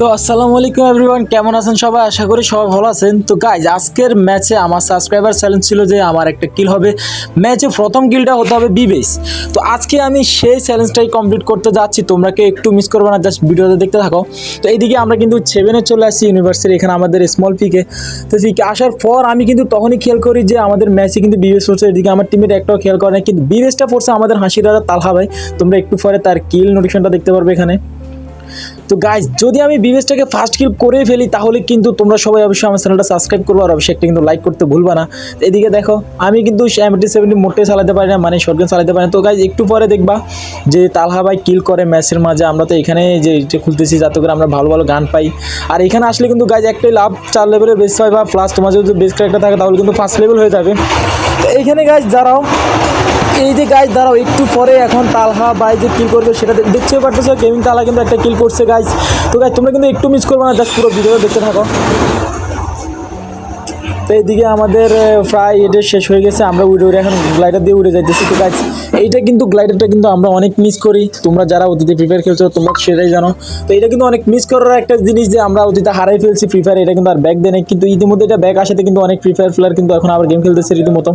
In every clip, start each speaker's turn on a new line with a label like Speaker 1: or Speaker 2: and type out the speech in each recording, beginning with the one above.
Speaker 1: তো আসসালামু আলাইকুম এভরিওয়ান কেমন আছেন সবাই? আশা করি সবাই ভালো আছেন। তো গাইজ আজকের ম্যাচে আমার সাবস্ক্রাইবার চ্যালেঞ্জ ছিল যে আমার একটা কিল হবে। ম্যাচে প্রথম কিলটা হতে হবে বিবেস। তো আজকে আমি সেই চ্যালেঞ্জটাই কমপ্লিট করতে যাচ্ছি। তোমরা কেউ একটু মিস করবে না জাস্ট ভিডিওতে দেখতে থাকো। তো এইদিকে আমরা কিন্তু সেভেনে চলে আসছি ইউনিভার্সিটি এখানে আমাদের স্মল পিকে তো ঠিক, আসার পর আমি কিন্তু তখনই খেয়াল করি যে আমাদের ম্যাচে কিন্তু বিবেস পড়ছে এদিকে আমার টিমের একটাও খেয়াল করে না কিন্তু বিবেসটা পড়ছে আমাদের হাসির রাজা তালহা ভাই। তোমরা একটু পরে তার কিল নোটিফিকেশনটা দেখতে পারবে এখানে। তো গাইজ যদি আমি বিবেসটাকে ফার্স্ট কিল করে ফেলি, তাহলে কিন্তু তোমরা সবাই অবশ্যই আমার চ্যানেলটা সাবস্ক্রাইব করব আর অবশ্যই একটা কিন্তু লাইক করতে ভুলবা না। এদিকে দেখো, আমি কিন্তু সেভেন্টি সেভেন্টি মোটে চালাতে পারি না মানে শর্টগান চালাতে পারি না। তো গাইজ একটু পরে দেখবা যে তালহা ভাই কিল করে ম্যাচের মাঝে। আমরা তো এখানে যে খুলতেছি, যাতে করে আমরা ভালো ভালো গান পাই। আর এখানে আসলে কিন্তু গাইজ একটাই লাভ, চার লেভেলের বেস পাই বা প্লাস তোমার যদি বেস ক্যারেক্টার থাকে, তাহলে কিন্তু ফার্স্ট লেভেল হয়ে যাবে। তো এইখানে গাইজ দাঁড়াও। এই যে গাইজ দাঁড়াও, একটু পরে এখন তালহা বাই যে কিল করবে সেটা দেখতে পারতেছো গেমিং তালা কিন্তু একটা কিল করছে গাইজ তো গাইজ তোমরা কিন্তু একটু মিস করবে না জাস্ট পুরো ভিডিও দেখতে থাকো। তো এইদিকে আমাদের প্রায় এটা শেষ হয়ে গেছে, আমরা উড়ে উড়ে এখন গ্লাইডার দিয়ে উড়ে যাইতেছি। তো গাইজ এইটা কিন্তু গ্লাইডারটা কিন্তু আমরা অনেক মিস করি। তোমরা যারা অতীতে ফ্রি ফায়ার খেলছো, তোমরা সেটাই জানো। তো এটা কিন্তু অনেক মিস করার একটা জিনিস যে আমরা অতীতে হারাই ফেলছি ফ্রি ফায়ার এটা কিন্তু আর ব্যাক দেয়। কিন্তু ইতিমধ্যে এটা ব্যাক আসাতে কিন্তু অনেক ফ্রি ফায়ার প্লেয়ার কিন্তু এখন আবার গেম খেলতেছে রীতিমতো।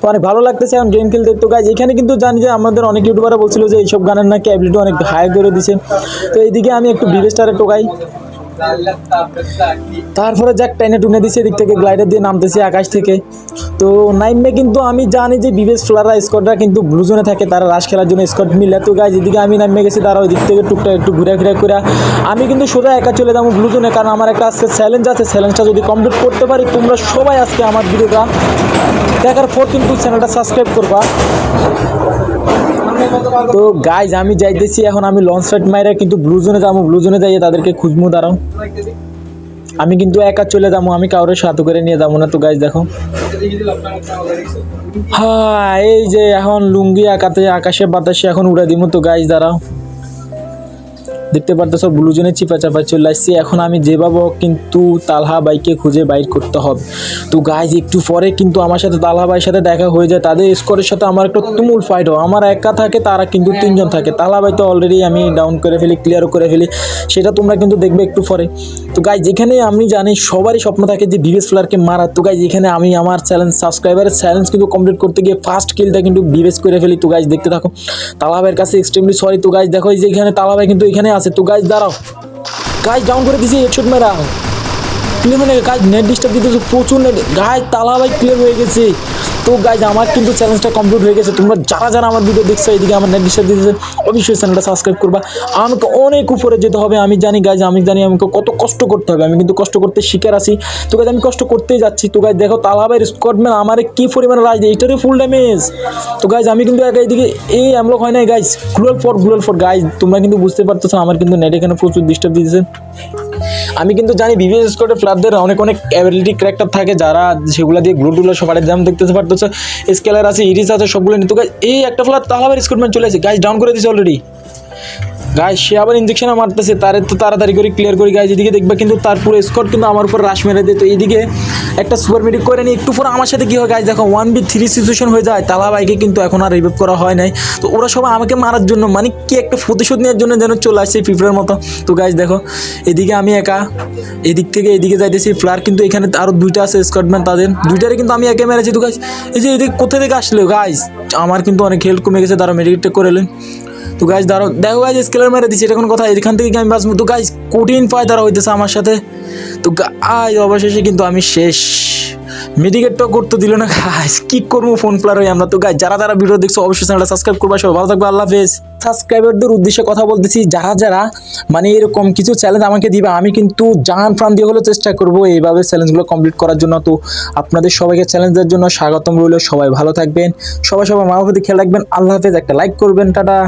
Speaker 1: তো অনেক ভালো লাগতেছে এখন গেম খেলতে। তো গাইজ এখানে কিন্তু জানি যে আমাদের অনেক ইউটিউবাররা বলছিল যে এইসব গানের নাকি অ্যাবিলিটি অনেক হাই করে দিছে। তো এইদিকে আমি একটু বিবেস্টারে টোকাই তারপরে যাক, টেনে টুনে দিছে এদিক থেকে গ্লাইডার দিয়ে নামতেছে আকাশ থেকে। তো নাইমে কিন্তু আমি জানি যে বিবেশ ফ্লারা স্কটরা কিন্তু ব্লু জোনে থাকে, তারা রাশ খেলার জন্য স্কট মিলে। তো গাছ এদিকে আমি নামে গেছি তারা ওই দিক থেকে টুকটাক একটু ঘুরে ফিরে করে। আমি কিন্তু সোজা একা চলে যাব ব্লু জোনে, কারণ আমার একটা আজকে চ্যালেঞ্জ আছে। চ্যালেঞ্জটা যদি কমপ্লিট করতে পারি, তোমরা সবাই আজকে আমার ভিডিওটা দেখার পর কিন্তু চ্যানেলটা সাবস্ক্রাইব করবা। তো গাইজ আমি যাইতেছি, এখন আমি লঞ্চ সাইড মাইরা কিন্তু ব্লু জোনে যাব ব্লু জোনে যাইয়ে তাদেরকে খুঁজমু দাঁড়াও। আমি কিন্তু একা চলে যাব, আমি কাউরে সাথে করে নিয়ে যাব না তো গাইজ দেখো। হ্যাঁ এই যে এখন লুঙ্গি আকাতে, আকাশে বাতাসে এখন উড়ে দিব তো গাইজ দাঁড়াও। দেখতে পারতেছ ব্লু জোনে চিপা চাপা চলে আসছি। এখন আমি যেভাবে কিন্তু তালহা বাইকে খুঁজে বাইর করতে হবে। তো গাইজ একটু পরে কিন্তু আমার সাথে তালহা বাইয়ের সাথে দেখা হয়ে যায়। তাদের স্কোরের সাথে আমার একটা তুমুল ফাইট হয়। আমার একা থাকে, তারা কিন্তু তিনজন থাকে। তালহা বাই তো অলরেডি আমি ডাউন করে ফেলি ক্লিয়ার করে ফেলি। সেটা তোমরা কিন্তু দেখবে একটু পরে। তো গাইজ যেখানে আমি জানি সবারই স্বপ্ন থাকে যে বিবেস ফ্লারকে মারা। তো গাইজ এখানে আমি আমার চ্যালেঞ্জ সাবস্ক্রাইবারের চ্যালেঞ্জ কিন্তু কমপ্লিট করতে গিয়ে ফার্স্ট কিলটা কিন্তু বিবেস করে ফেলি। তো গাইজ দেখতে থাকো। তালাবের কাছে এক্সট্রিমলি সরি তো গাইজ দেখো যে এখানে তালাবাই কিন্তু এখানে আছে, তো গাছ দাঁড়াও। গাছ ডাউন করে দিছি হেডশট মেরা ক্লিয়ার মানে গাছ নেট ডিস্টার্ব দিতেছে, প্রচুর নেট তালা ভাই ক্লিয়ার হয়ে গেছে। তো গাইজ আমার কিন্তু চ্যালেঞ্জটা কমপ্লিট হয়ে গেছে। তোমরা যারা যারা আমার ভিডিও দেখছ, এদিকে আমার নেট ডিস্টার্ব দিতেছে অবশ্যই চ্যানেলটা সাবস্ক্রাইব করবা। আমাকে অনেক উপরে যেতে হবে, আমি জানি গাইজ আমি জানি আমাকে কত কষ্ট করতে হবে। আমি কিন্তু কষ্ট করতে শিকার আছি তো গাইজ আমি কষ্ট করতেই যাচ্ছি। তো গাইজ দেখো তালাবাই স্কটম্যান আমারে কি পরিমাণে রাজ দেয়? এটারই ফুল ড্যামেজ তো গাইজ আমি কিন্তু একা এইদিকে এই অ্যামলক হয় নাই গাইজ গ্লোয়াল ফর গ্লোয়াল ফর গাইজ তোমরা কিন্তু বুঝতে পারতেছো আমার কিন্তু নেট এখানে প্রচুর ডিস্টার্ব দিতেছে আমি কিন্তু জানি বিবিএস স্কোয়াডে ফ্লারদের অনেক অনেক অ্যাবিলিটি ক্যারেক্টার থাকে যারা সেগুলো দিয়ে গ্লু টুলো সবার যেমন দেখতেছে পারতেছে স্কেলার আছে ইরিস আছে, সবগুলো নিতে। এই একটা ফ্লার তাহলে আবার স্কুটম্যান চলে আসে। গাছ ডাউন করে দিয়েছে অলরেডি গাইজ সে আবার ইঞ্জেকশন মারতেছে। তারে তো তাড়াতাড়ি করে ক্লিয়ার করি গাইজ এদিকে দেখবে কিন্তু তার পুরো স্কট কিন্তু আমার উপর রাশ মেরে দেয় তো এইদিকে একটা সুপার মেডিক করে নিই একটু পরে আমার সাথে কী হয় গাইজ দেখো ওয়ান বি থ্রি সিচুয়েশন হয়ে যায়। তালা বাইকে কিন্তু এখন আর রিভিভ করা হয় নাই। তো ওরা সবাই আমাকে মারার জন্য মানে কি একটা প্রতিশোধ নেওয়ার জন্য যেন চলে আসছে ফিফার মতো। তো গাইজ দেখো, এদিকে আমি একা, এদিক থেকে এদিকে যাইতেছি। ফ্লার কিন্তু এখানে আরও দুইটা আছে স্কটম্যান তাদের। দুইটারে কিন্তু আমি একে মেরেছি। তো গাইজ এই যে এদিকে কোথা থেকে আসলো? গাইজ আমার কিন্তু অনেক হেল্প কমে গেছে। তারা মেডিকেটটা করে এলেন। তো গাইজ দাঁড়ো দেখো গাইজ স্কেলার মেরে দিচ্ছি এটা কোনো কথা, এখান থেকে আমি বাঁচবো? তো গাইজ কঠিন ফায়দারা হইতেছে আমার সাথে। তো আজ অবশেষে কিন্তু আমি শেষ। মেডিকেটটাও করতে দিল না গাইজ কি করব ফোন প্লার হয়ে আমরা? তো গাইজ যারা যারা ভিডিও দেখছ, অবশ্যই চ্যানেলটা সাবস্ক্রাইব করবা, সবাই ভালো থাকবে, আল্লাহ হাফেজ। সাবস্ক্রাইবারদের উদ্দেশ্যে কথা বলতেছি, যারা যারা মানে এরকম কিছু চ্যালেঞ্জ আমাকে দিবে, আমি কিন্তু জান প্রাণ দিয়ে হলেও চেষ্টা করব এইভাবে চ্যালেঞ্জগুলো কমপ্লিট করার জন্য। তো আপনাদের সবাইকে চ্যালেঞ্জের জন্য স্বাগতম রইল, সবাই ভালো থাকবেন, সবাই সবাই মা বাবা খেয়াল রাখবেন, আল্লাহ হাফেজ, একটা লাইক করবেন, টাটা।